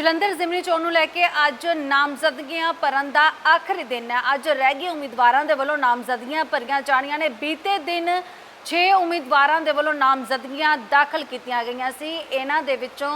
ਜਲੰਧਰ ਜ਼ਿਮਨੀ ਚੋਣ ਨੂੰ ਲੈ ਕੇ ਅੱਜ ਨਾਮਜ਼ਦਗੀਆਂ ਭਰਨ ਦਾ ਆਖਰੀ ਦਿਨ ਹੈ। ਅੱਜ ਰਹਿ ਗਏ ਉਮੀਦਵਾਰਾਂ ਦੇ ਵੱਲੋਂ ਨਾਮਜ਼ਦਗੀਆਂ ਭਰੀਆਂ ਜਾਣੀਆਂ ਨੇ। ਬੀਤੇ ਦਿਨ 6 ਉਮੀਦਵਾਰਾਂ ਦੇ ਵੱਲੋਂ ਨਾਮਜ਼ਦਗੀਆਂ ਦਾਖਲ ਕੀਤੀਆਂ ਗਈਆਂ ਸੀ। ਇਹਨਾਂ ਦੇ ਵਿੱਚੋਂ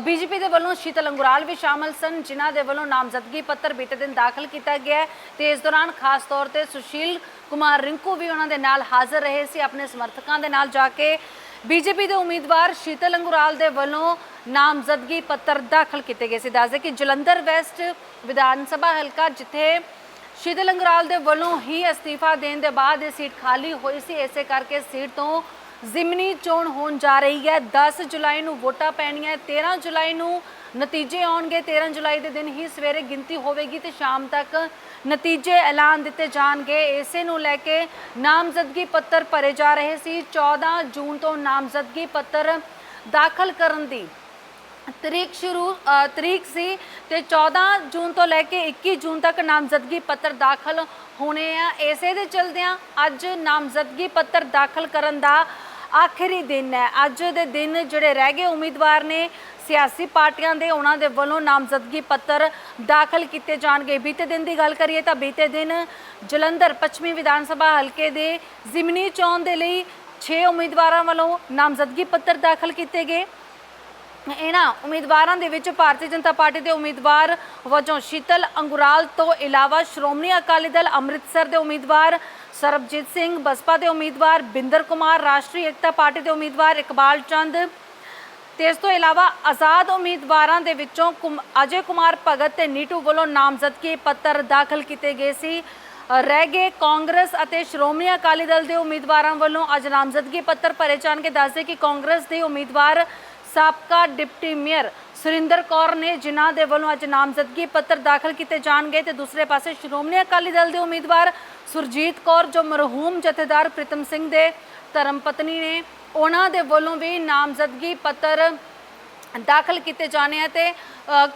ਬੀਜੇਪੀ ਦੇ ਵੱਲੋਂ ਸ਼ੀਤਲ ਅੰਗੁਰਾਲ ਵੀ ਸ਼ਾਮਲ ਸਨ, ਜਿਨ੍ਹਾਂ ਦੇ ਵੱਲੋਂ ਨਾਮਜ਼ਦਗੀ ਪੱਤਰ ਬੀਤੇ ਦਿਨ ਦਾਖਲ ਕੀਤਾ ਗਿਆ ਹੈ। ਤੇ ਇਸ ਦੌਰਾਨ ਖਾਸ ਤੌਰ ਤੇ ਸੁਸ਼ੀਲ ਕੁਮਾਰ ਰਿੰਕੂ ਵੀ ਉਹਨਾਂ ਦੇ ਨਾਲ ਹਾਜ਼ਰ ਰਹੇ ਸੀ, ਆਪਣੇ ਸਮਰਥਕਾਂ ਦੇ ਨਾਲ ਜਾ ਕੇ। ਬੀਜੇਪੀ ਦੇ ਉਮੀਦਵਾਰ ਸ਼ੀਤਲ ਅੰਗੁਰਾਲ ਦੇ ਵੱਲੋਂ ਨਾਮਜ਼ਦਗੀ ਪੱਤਰ ਦਾਖਲ ਕੀਤੇ ਗਏ ਸੀ। ਦੱਸਦੇ ਕਿ ਜਲੰਧਰ ਵੈਸਟ ਵਿਧਾਨ ਸਭਾ ਹਲਕਾ, ਜਿੱਥੇ ਸ਼ੀਤਲ ਅੰਗੁਰਾਲ ਦੇ ਵੱਲੋਂ ਹੀ ਅਸਤੀਫਾ ਦੇਣ ਦੇ ਬਾਅਦ ਇਹ ਸੀਟ ਖਾਲੀ ਹੋਈ ਸੀ, ਇਸੇ ਕਰਕੇ ਸੀਟ ਤੋਂ ਜ਼ਿਮਨੀ ਚੋਣ ਹੋਣ ਜਾ ਰਹੀ ਹੈ। 10 ਜੁਲਾਈ ਨੂੰ ਵੋਟਾਂ ਪੈਣੀਆਂ 13 ਜੁਲਾਈ ਨੂੰ ਨਤੀਜੇ ਆਉਣਗੇ। 13 ਜੁਲਾਈ ਦੇ ਦਿਨ ਹੀ ਸਵੇਰੇ ਗਿਣਤੀ ਹੋਵੇਗੀ ਤੇ ਸ਼ਾਮ ਤੱਕ ਨਤੀਜੇ ਐਲਾਨ ਦਿੱਤੇ ਜਾਣਗੇ। ਇਸੇ ਨੂੰ ਲੈ ਕੇ ਨਾਮਜ਼ਦਗੀ ਪੱਤਰ ਭਰੇ ਜਾ ਰਹੇ ਸੀ। 14 ਜੂਨ ਤੋਂ ਨਾਮਜ਼ਦਗੀ ਪੱਤਰ ਦਾਖਲ ਕਰਨ ਦੀ ਤਰੀਕ ਸ਼ੁਰੂ ਤਰੀਕ ਸੀ ਤੇ 14 ਜੂਨ ਤੋਂ ਲੈ ਕੇ 21 ਜੂਨ ਤੱਕ ਨਾਮਜ਼ਦਗੀ ਪੱਤਰ ਦਾਖਲ ਹੋਣੇ ਆ। ਇਸੇ ਦੇ ਚਲਦਿਆਂ ਅੱਜ ਨਾਮਜ਼ਦਗੀ ਪੱਤਰ ਦਾਖਲ ਕਰਨ ਦਾ ਆਖਰੀ ਦਿਨ ਹੈ। ਅੱਜ ਦੇ ਦਿਨ ਜਿਹੜੇ ਰਹਿ ਗਏ ਉਮੀਦਵਾਰ ਨੇ, ਸਿਆਸੀ ਪਾਰਟੀਆਂ ਦੇ, ਉਹਨਾਂ ਦੇ ਵੱਲੋਂ ਨਾਮਜ਼ਦਗੀ ਪੱਤਰ ਦਾਖਲ ਕੀਤੇ ਜਾਣਗੇ। ਬੀਤੇ ਦਿਨ ਦੀ ਗੱਲ ਕਰੀਏ ਤਾਂ ਬੀਤੇ ਦਿਨ ਜਲੰਧਰ ਪੱਛਮੀ ਵਿਧਾਨ ਸਭਾ ਹਲਕੇ ਦੇ ਜ਼ਿਮਨੀ ਚੋਣ ਦੇ ਲਈ 6 ਉਮੀਦਵਾਰਾਂ ਵੱਲੋਂ ਨਾਮਜ਼ਦਗੀ ਪੱਤਰ ਦਾਖਲ ਕੀਤੇ ਗਏ। ਇਹਨਾਂ ਉਮੀਦਵਾਰਾਂ ਦੇ ਵਿੱਚ ਭਾਰਤੀ ਜਨਤਾ ਪਾਰਟੀ ਦੇ ਉਮੀਦਵਾਰ ਵਜੋਂ ਸ਼ੀਤਲ ਅੰਗੁਰਾਲ ਤੋਂ ਇਲਾਵਾ ਸ਼੍ਰੋਮਣੀ ਅਕਾਲੀ ਦਲ ਅੰਮ੍ਰਿਤਸਰ ਦੇ ਉਮੀਦਵਾਰ ਸਰਬਜੀਤ ਸਿੰਘ ਬਸਪਾ ਦੇ ਉਮੀਦਵਾਰ ਬਿੰਦਰ ਕੁਮਾਰ, ਰਾਸ਼ਟਰੀ ਏਕਤਾ ਪਾਰਟੀ ਦੇ ਉਮੀਦਵਾਰ ਇਕਬਾਲ ਚੰਦ ਤੇ ਇਸ ਤੋਂ ਇਲਾਵਾ ਆਜ਼ਾਦ ਉਮੀਦਵਾਰਾਂ ਦੇ ਵਿੱਚੋਂ ਕੁਮ- ਅਜੇ ਕੁਮਾਰ ਭਗਤ ਤੇ ਨੀਟੂ ਵੱਲੋਂ ਨਾਮਜ਼ਦਗੀ ਪੱਤਰ ਦਾਖਲ ਕੀਤੇ ਗਏ ਸੀ। ਰਹਿ ਗਏ ਕਾਂਗਰਸ ਅਤੇ ਸ਼੍ਰੋਮਣੀ ਅਕਾਲੀ ਦਲ ਦੇ ਉਮੀਦਵਾਰਾਂ ਵੱਲੋਂ ਅੱਜ ਨਾਮਜ਼ਦਗੀ ਪੱਤਰ ਭਰੇ ਜਾਣਗੇ। ਦੱਸਦੇ ਕਿ ਕਾਂਗਰਸ ਦੇ ਉਮੀਦਵਾਰ ਸਾਬਕਾ ਡਿਪਟੀ ਮੇਅਰ ਸੁਰਿੰਦਰ ਕੌਰ ਨੇ ਜਿਨ੍ਹਾਂ ਦੇ ਵੱਲੋਂ ਅੱਜ ਨਾਮਜ਼ਦਗੀ ਪੱਤਰ ਦਾਖਲ ਕੀਤੇ ਜਾਣਗੇ ਤੇ ਦੂਸਰੇ ਪਾਸੇ ਸ਼੍ਰੋਮਣੀ ਅਕਾਲੀ ਦਲ ਦੇ ਉਮੀਦਵਾਰ ਸੁਰਜੀਤ ਕੌਰ ਜੋ ਮਰਹੂਮ ਜਥੇਦਾਰ ਪ੍ਰੀਤਮ ਸਿੰਘ ਦੇ ਧਰਮ ਪਤਨੀ ਨੇ, ਉਹਨਾਂ ਦੇ ਵੱਲੋਂ ਵੀ ਨਾਮਜ਼ਦਗੀ ਪੱਤਰ ਦਾਖਲ ਕੀਤੇ ਜਾਣੇ ਆ ਤੇ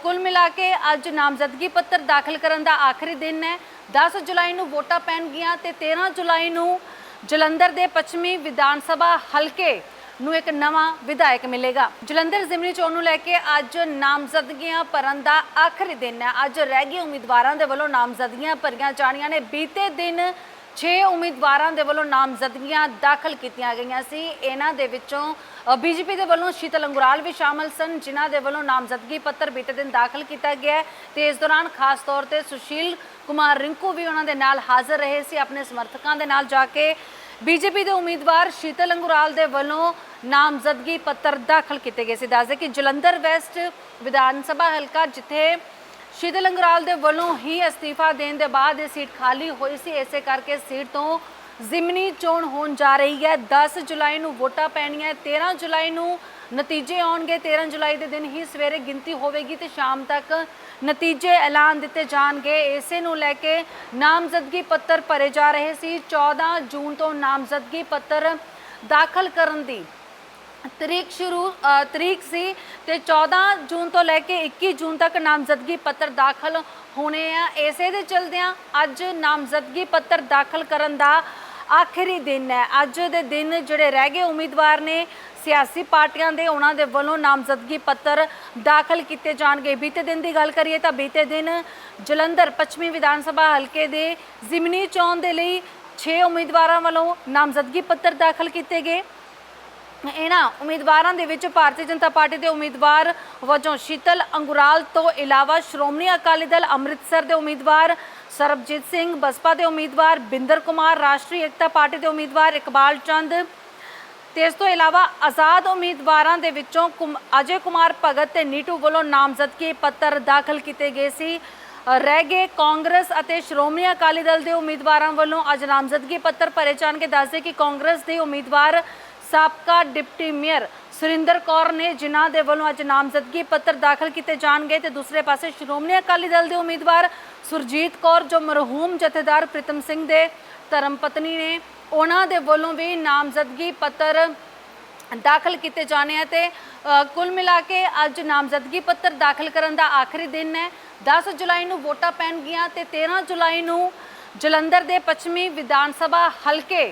ਕੁੱਲ ਮਿਲਾ ਕੇ ਅੱਜ ਨਾਮਜ਼ਦਗੀ ਪੱਤਰ ਦਾਖਲ ਕਰਨ ਦਾ ਆਖਰੀ ਦਿਨ ਹੈ। 10 ਜੁਲਾਈ ਨੂੰ ਵੋਟਾਂ ਪੈਣਗੀਆਂ ਤੇ 13 ਜੁਲਾਈ ਨੂੰ ਜਲੰਧਰ ਦੇ ਪੱਛਮੀ ਵਿਧਾਨ ਸਭਾ ਹਲਕੇ ਨੂੰ ਇੱਕ ਨਵਾਂ ਵਿਧਾਇਕ ਮਿਲੇਗਾ। ਜਲੰਧਰ ਜ਼ਿਮਨੀ ਚੋਣ ਨੂੰ ਲੈ ਕੇ ਅੱਜ ਨਾਮਜ਼ਦਗੀਆਂ ਭਰਨ ਦਾ ਆਖਰੀ ਦਿਨ ਹੈ। ਅੱਜ ਰਹਿ ਗਏ ਉਮੀਦਵਾਰਾਂ ਦੇ ਵੱਲੋਂ ਨਾਮਜ਼ਦਗੀਆਂ ਭਰੀਆਂ ਜਾਣੀਆਂ ਨੇ। ਬੀਤੇ ਦਿਨ 6 ਉਮੀਦਵਾਰਾਂ ਦੇ ਵੱਲੋਂ ਨਾਮਜ਼ਦਗੀਆਂ ਦਾਖਲ ਕੀਤੀਆਂ ਗਈਆਂ ਸੀ। ਇਹਨਾਂ ਦੇ ਵਿੱਚੋਂ ਬੀਜੇਪੀ ਦੇ ਵੱਲੋਂ ਸ਼ੀਤਲ ਅੰਗੁਰਾਲ ਵੀ ਸ਼ਾਮਲ ਸਨ, ਜਿਨ੍ਹਾਂ ਦੇ ਵੱਲੋਂ ਨਾਮਜ਼ਦਗੀ ਪੱਤਰ ਬੀਤੇ ਦਿਨ ਦਾਖਲ ਕੀਤਾ ਗਿਆ ਹੈ। ਤੇ ਇਸ ਦੌਰਾਨ ਖਾਸ ਤੌਰ ਤੇ ਸੁਸ਼ੀਲ ਕੁਮਾਰ ਰਿੰਕੂ ਵੀ ਉਹਨਾਂ ਦੇ ਨਾਲ ਹਾਜ਼ਰ ਰਹੇ ਸੀ। ਆਪਣੇ ਸਮਰਥਕਾਂ ਦੇ ਨਾਲ ਜਾ ਕੇ ਬੀਜੇਪੀ ਦੇ ਉਮੀਦਵਾਰ ਸ਼ੀਤਲ ਅੰਗੁਰਾਲ ਦੇ ਵੱਲੋਂ ਨਾਮਜ਼ਦਗੀ ਪੱਤਰ ਦਾਖਲ ਕੀਤੇ ਗਏ ਸੀ। ਦੱਸਦੇ ਕਿ ਜਲੰਧਰ ਵੈਸਟ ਵਿਧਾਨ ਸਭਾ ਹਲਕਾ, ਜਿੱਥੇ ਸ਼ੀਤਲ ਅੰਗੁਰਾਲ ਦੇ ਵੱਲੋਂ ਹੀ ਅਸਤੀਫਾ ਦੇਣ ਦੇ ਬਾਅਦ ਇਹ ਸੀਟ ਖਾਲੀ ਹੋਈ ਸੀ, ਇਸੇ ਕਰਕੇ ਸੀਟ ਤੋਂ ਜ਼ਿਮਨੀ ਚੋਣ ਹੋਣ ਜਾ ਰਹੀ ਹੈ। 10 ਜੁਲਾਈ ਨੂੰ ਵੋਟਾਂ ਪੈਣੀਆਂ 13 ਜੁਲਾਈ ਨੂੰ ਨਤੀਜੇ ਆਉਣਗੇ। 13 ਜੁਲਾਈ ਦੇ ਦਿਨ ਹੀ ਸਵੇਰੇ ਗਿਣਤੀ ਹੋਵੇਗੀ ਤੇ ਸ਼ਾਮ ਤੱਕ ਨਤੀਜੇ ਐਲਾਨ ਦਿੱਤੇ ਜਾਣਗੇ। ਇਸੇ ਨੂੰ ਲੈ ਕੇ ਨਾਮਜ਼ਦਗੀ ਪੱਤਰ ਭਰੇ ਜਾ ਰਹੇ ਸੀ। 14 ਜੂਨ ਤੋਂ ਨਾਮਜ਼ਦਗੀ ਪੱਤਰ ਦਾਖਲ ਕਰਨ ਦੀ ਤਰੀਕ ਸ਼ੁਰੂ ਤਰੀਕ ਸੀ ਤੇ 14 ਜੂਨ ਤੋਂ ਲੈ ਕੇ 21 ਜੂਨ ਤੱਕ ਨਾਮਜ਼ਦਗੀ ਪੱਤਰ ਦਾਖਲ ਹੋਣੇ ਆ। ਇਸੇ ਦੇ ਚਲਦਿਆਂ ਅੱਜ ਨਾਮਜ਼ਦਗੀ ਪੱਤਰ ਦਾਖਲ ਕਰਨ ਦਾ ਆਖਰੀ ਦਿਨ ਹੈ। ਅੱਜ ਦੇ ਦਿਨ ਜਿਹੜੇ ਰਹਿ ਗਏ ਉਮੀਦਵਾਰ ਨੇ, ਸਿਆਸੀ ਪਾਰਟੀਆਂ ਦੇ ਉਹਨਾਂ ਦੇ ਵੱਲੋਂ ਨਾਮਜ਼ਦਗੀ ਪੱਤਰ ਦਾਖਲ ਕੀਤੇ ਜਾਣਗੇ। ਬੀਤੇ ਦਿਨ ਦੀ ਗੱਲ ਕਰੀਏ ਤਾਂ ਬੀਤੇ ਦਿਨ ਜਲੰਧਰ ਪੱਛਮੀ ਵਿਧਾਨ ਸਭਾ ਹਲਕੇ ਦੇ ਜ਼ਿਮਨੀ ਚੋਣ ਦੇ ਲਈ 6 ਉਮੀਦਵਾਰਾਂ ਵੱਲੋਂ ਨਾਮਜ਼ਦਗੀ ਪੱਤਰ ਦਾਖਲ ਕੀਤੇ ਗਏ। ਇਹਨਾਂ ਉਮੀਦਵਾਰਾਂ ਦੇ ਵਿੱਚ ਭਾਰਤੀ ਜਨਤਾ ਪਾਰਟੀ ਦੇ ਉਮੀਦਵਾਰ ਵਜੋਂ ਸ਼ੀਤਲ ਅੰਗੁਰਾਲ ਤੋਂ ਇਲਾਵਾ ਸ਼੍ਰੋਮਣੀ ਅਕਾਲੀ ਦਲ ਅੰਮ੍ਰਿਤਸਰ ਦੇ ਉਮੀਦਵਾਰ ਸਰਬਜੀਤ ਸਿੰਘ ਬਸਪਾ ਦੇ ਉਮੀਦਵਾਰ ਬਿੰਦਰ ਕੁਮਾਰ, ਰਾਸ਼ਟਰੀ ਏਕਤਾ ਪਾਰਟੀ ਦੇ ਉਮੀਦਵਾਰ ਇਕਬਾਲ ਚੰਦ ਤੇ ਇਸ ਤੋਂ ਇਲਾਵਾ ਆਜ਼ਾਦ ਉਮੀਦਵਾਰਾਂ ਦੇ ਵਿੱਚੋਂ ਕੁਮ- ਅਜੇ ਕੁਮਾਰ ਭਗਤ ਤੇ ਨੀਟੂ ਵੱਲੋਂ ਨਾਮਜ਼ਦਗੀ ਪੱਤਰ ਦਾਖਲ ਕੀਤੇ ਗਏ ਸੀ। ਰਹਿ ਗਏ ਕਾਂਗਰਸ ਅਤੇ ਸ਼੍ਰੋਮਣੀ ਅਕਾਲੀ ਦਲ ਦੇ ਉਮੀਦਵਾਰਾਂ ਵੱਲੋਂ ਅੱਜ ਨਾਮਜ਼ਦਗੀ ਪੱਤਰ ਭਰੇ ਜਾਣਗੇ। ਦੱਸਦੇ ਕਿ ਕਾਂਗਰਸ ਦੇ ਉਮੀਦਵਾਰ ਸਾਬਕਾ ਡਿਪਟੀ ਮੇਅਰ ਸੁਰਿੰਦਰ ਕੌਰ ਨੇ ਜਿਨ੍ਹਾਂ ਦੇ ਵੱਲੋਂ ਅੱਜ ਨਾਮਜ਼ਦਗੀ ਪੱਤਰ ਦਾਖਲ ਕੀਤੇ ਜਾਣਗੇ ਤੇ ਦੂਸਰੇ ਪਾਸੇ ਸ਼੍ਰੋਮਣੀ ਅਕਾਲੀ ਦਲ ਦੇ ਉਮੀਦਵਾਰ ਸੁਰਜੀਤ ਕੌਰ ਜੋ ਮਰਹੂਮ ਜਥੇਦਾਰ ਪ੍ਰੀਤਮ ਸਿੰਘ ਦੇ ਧਰਮ ਪਤਨੀ ਨੇ, ਉਹਨਾਂ ਦੇ ਵੱਲੋਂ ਵੀ ਨਾਮਜ਼ਦਗੀ ਪੱਤਰ ਦਾਖਲ ਕੀਤੇ ਜਾਣੇ ਆ ਤੇ ਕੁੱਲ ਮਿਲਾ ਕੇ ਅੱਜ ਨਾਮਜ਼ਦਗੀ ਪੱਤਰ ਦਾਖਲ ਕਰਨ ਦਾ ਆਖਰੀ ਦਿਨ ਹੈ। 10 ਜੁਲਾਈ ਨੂੰ ਵੋਟਾਂ ਪੈਣਗੀਆਂ ਤੇ 13 ਜੁਲਾਈ ਨੂੰ ਜਲੰਧਰ ਦੇ ਪੱਛਮੀ ਵਿਧਾਨ ਸਭਾ ਹਲਕੇ